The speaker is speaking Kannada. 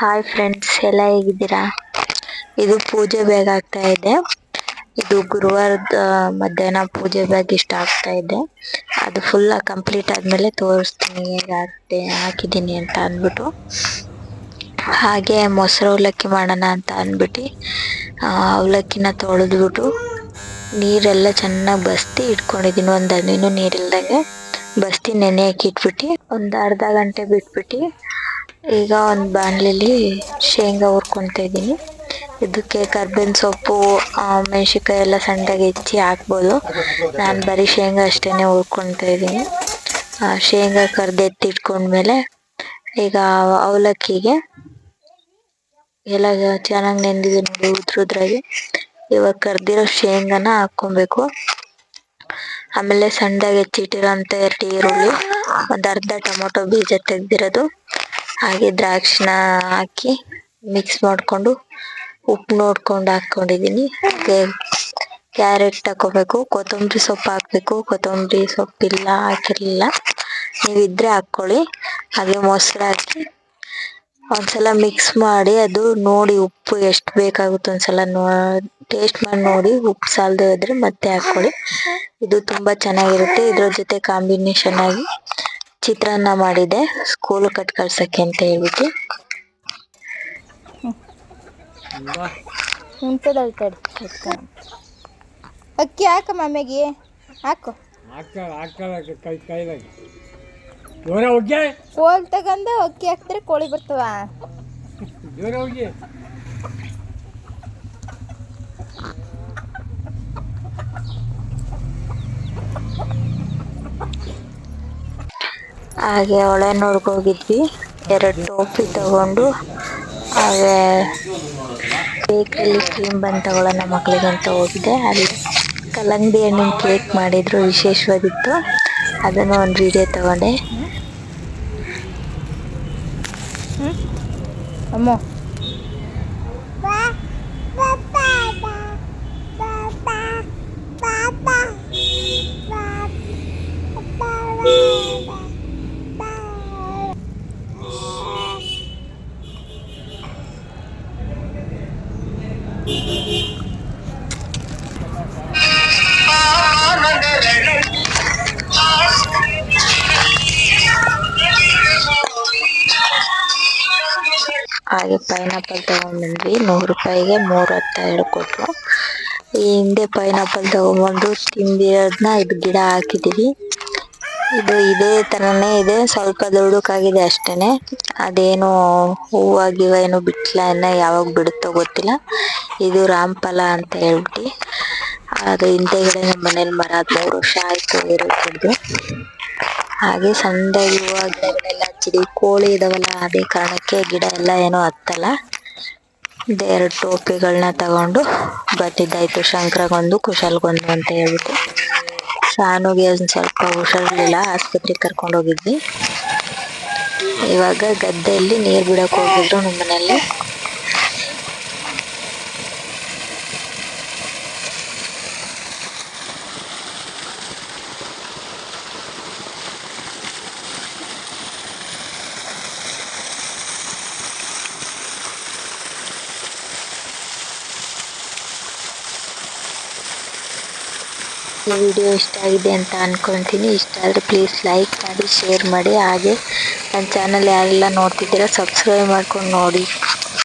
ಹಾಯ್ ಫ್ರೆಂಡ್ಸ್ ಎಲ್ಲ ಹೇಗಿದ್ದೀರಾ? ಇದು ಪೂಜೆ ಬ್ಯಾಗ್ ಆಗ್ತಾ ಇದೆ. ಇದು ಗುರುವಾರದ ಮಧ್ಯಾಹ್ನ ಪೂಜೆ ಬ್ಯಾಗ್ ಇಷ್ಟ ಆಗ್ತಾ ಇದೆ. ಅದು ಫುಲ್ ಕಂಪ್ಲೀಟ್ ಆದ್ಮೇಲೆ ತೋರಿಸ್ತೀನಿ ಹೇಗಾಗ್ತೆ ಹಾಕಿದ್ದೀನಿ ಅಂತ ಅಂದ್ಬಿಟ್ಟು. ಹಾಗೆ ಮೊಸರು ಅವಲಕ್ಕಿ ಮಾಡೋಣ ಅಂತ ಅಂದ್ಬಿಟ್ಟು ಅವಲಕ್ಕಿನ ತೊಳೆದ್ಬಿಟ್ಟು ನೀರೆಲ್ಲ ಚೆನ್ನಾಗಿ ಬಸ್ತಿ ಇಟ್ಕೊಂಡಿದ್ದೀನಿ. ಒಂದು ಹನಿನೂ ನೀರಿಲ್ದಂಗೆ ಬಸ್ತಿ ನೆನೆ ಇಟ್ಬಿಟ್ಟು, ಒಂದು ಅರ್ಧ ಗಂಟೆ ಬಿಟ್ಬಿಟ್ಟು ಈಗ ಒಂದು ಬಾಣಲಿಲಿ ಶೇಂಗಾ ಹುರ್ಕೊತಾ ಇದ್ದೀನಿ. ಇದಕ್ಕೆ ಕರ್ಬೇವಿನ ಸೊಪ್ಪು ಮೆಣಸಿನ್ಕಾಯಿ ಎಲ್ಲ ಸಣ್ಣದಾಗಿ ಹೆಚ್ಚಿ ಹಾಕ್ಬೋದು. ನಾನು ಬರೀ ಶೇಂಗಾ ಅಷ್ಟೇ ಹುರ್ಕೊತಾ ಇದ್ದೀನಿ. ಶೇಂಗಾ ಕರ್ದೆತ್ತಿಟ್ಕೊಂಡ್ಮೇಲೆ ಈಗ ಅವಲಕ್ಕಿಗೆ ಎಲ್ಲ ಚೆನ್ನಾಗಿ ನೆಂದಿದೆ ನೋಡಿ ಉದ್ರ ಉದ್ರಾಗಿ ಇವಾಗ ಕರ್ದಿರೋ ಶೇಂಗಾನ ಹಾಕ್ಕೊಬೇಕು. ಆಮೇಲೆ ಸಣ್ಣದಾಗಿ ಹೆಚ್ಚಿಟ್ಟಿರೋಂಥ ಎರಡು ಈರುಳ್ಳಿ, ಒಂದು ಅರ್ಧ ಟೊಮೊಟೊ ಬೀಜ ತೆಗ್ದಿರೋದು. ಹಾಗೆ ದ್ರಾಕ್ಷಿನ ಹಾಕಿ ಮಿಕ್ಸ್ ಮಾಡಿಕೊಂಡು ಉಪ್ಪು ನೋಡ್ಕೊಂಡು ಹಾಕ್ಕೊಂಡಿದ್ದೀನಿ ಹಾಗೆ ಕ್ಯಾರೆಟ್ ತಗೋಬೇಕು ಕೊತ್ತಂಬರಿ ಸೊಪ್ಪು ಹಾಕಬೇಕು, ಕೊತ್ತಂಬರಿ ಸೊಪ್ಪಿಲ್ಲ, ಹಾಕಿರ್ಲಿಲ್ಲ. ನೀವಿದ್ರೆ ಹಾಕ್ಕೊಳ್ಳಿ. ಹಾಗೆ ಮೊಸರು ಹಾಕಿ ಒಂದ್ಸಲ ಮಿಕ್ಸ್ ಮಾಡಿ ಅದು ನೋಡಿ ಉಪ್ಪು ಎಷ್ಟು ಬೇಕಾಗುತ್ತೆ ಒಂದ್ಸಲ ನೋ ಟೇಸ್ಟ್ ಮಾಡಿ ನೋಡಿ ಉಪ್ಪು ಸಾಲದೇ ಇದ್ರೆ ಮತ್ತೆ ಹಾಕ್ಕೊಳ್ಳಿ. ಇದು ತುಂಬಾ ಚೆನ್ನಾಗಿರುತ್ತೆ. ಇದ್ರ ಜೊತೆ ಕಾಂಬಿನೇಷನ್ ಆಗಿ ಚಿತ್ರಾನ್ನ ಮಾಡಿದೆ. ಸ್ಕೂಲ್ ಕಟ್ ಕಳ್ಸಕ್ಕೆ ಅಂತ ಹೇಳ್ಬಿಟ್ಟು. ಅಕ್ಕಿ ಹಾಕ ಮಮ್ಮಿಗೆ ಹಾಕು. ಕೋಲ್ ತಗೊಂಡು ಅಕ್ಕಿ ಹಾಕಿದ್ರೆ ಕೋಳಿ ಬರ್ತವ? ಹೋಗಿ ಹೊಳೆನೂರ್ಗೆ ಹೋಗಿದ್ವಿ. ಎರಡು ಟೋಪಿ ತಗೊಂಡು, ಹಾಗೆ ಬೇಕ್ರಿಲಿ ಕ್ರೀಮ್ ಬನ್ ತಗೊಳ್ಳೋಣ ಮಕ್ಕಳಿಗೆ ಅಂತ ಹೋಗಿದ್ದೆ ಅಲ್ಲಿ ಕಲ್ಲಂಗಡಿ ಹಣ್ಣಿನ ಕೇಕ್ ಮಾಡಿದ್ರು, ವಿಶೇಷವಾಗಿತ್ತು. ಅದನ್ನು ಒಂದು ವಿಡಿಯೋ ತಗೊಂಡೆ. ಅಮ್ಮ. ಹಾಗೆ ಪೈನಾಪಲ್ ತಗೊಂಡ್ಬಂದ್ವಿ. ನೂರು ರೂಪಾಯಿಗೆ ಮೂರು ಹತ್ತೆರಡು ಕೊಟ್ರು ಈ ಹಿಂದೆ ಪೈನಾಪಲ್ ತಗೊಂಡ್ಬಂದು ತಿಂದಿರೋದನ್ನ ಇದು ಗಿಡ ಹಾಕಿದೀವಿ ಇದು ಇದೇ ತರನೇ ಇದೆ. ಸ್ವಲ್ಪ ದೊಡ್ಡಕ್ಕಾಗಿದೆ ಅಷ್ಟೇನೆ. ಅದೇನು ಹೂವ ಗಿವ ಏನು ಬಿಟ್ಲ ಇನ್ನ ಯಾವಾಗ ಬಿಡುತ್ತೋ ಗೊತ್ತಿಲ್ಲ. ಇದು ರಾಮಫಲ ಅಂತ ಹೇಳ್ಬಿಟ್ಟು. ಅದು ಹಿಂದೆಗಡೆ ನಮ್ಮ ಮನೇಲಿ ಮರ ಮೂರು ವರ್ಷ ಆಯ್ತು ಇರೋದು ಹಾಗೆ ಸಣ್ಣದಾಗಿ ಹೂವ ಗಿಡಗಳೆಲ್ಲ ಹಚ್ಚಿದೀವಿ. ಕೋಳಿ ಇದಾವಲ್ಲ, ಅದೇ ಕಾರಣಕ್ಕೆ ಗಿಡ ಎಲ್ಲ ಏನೋ ಹತ್ತಲ್ಲ. ಎರಡು ಟೋಪಿಗಳನ್ನ ತಗೊಂಡು ಬರ್ತಿದ್ದಾಯ್ತು ಶಂಕರಗೊಂದು, ಕುಶಲ್ಗೊಂದು ಅಂತ ಹೇಳ್ಬಿಟ್ಟು. ಶಾನುಗೆ ಒಂದು ಸ್ವಲ್ಪ ಹುಷಾರಿರ್ಲಿಲ್ಲ ಆಸ್ಪತ್ರೆಗೆ ಕರ್ಕೊಂಡು ಹೋಗಿದ್ವಿ. ಇವಾಗ ಗದ್ದೆಯಲ್ಲಿ ನೀರು ಬಿಡಕ್ಕೆ ಹೋಗಿದ್ರು ನಮ್ಮ ಮನೇಲಿ ಈ ವಿಡಿಯೋ ಇಷ್ಟ ಆಗಿದೆ ಅಂತ ಅನ್ಕೊಂತೀನಿ. ಇಷ್ಟ ಆದರೆ ಪ್ಲೀಸ್ ಲೈಕ್ ಮಾಡಿ ಶೇರ್ ಮಾಡಿ. ಹಾಗೆ ನನ್ನ ಚಾನಲ್ ಯಾರೆಲ್ಲ ನೋಡ್ತಿದ್ದೀರಾ ಸಬ್ಸ್ಕ್ರೈಬ್ ಮಾಡ್ಕೊಂಡು ನೋಡಿ.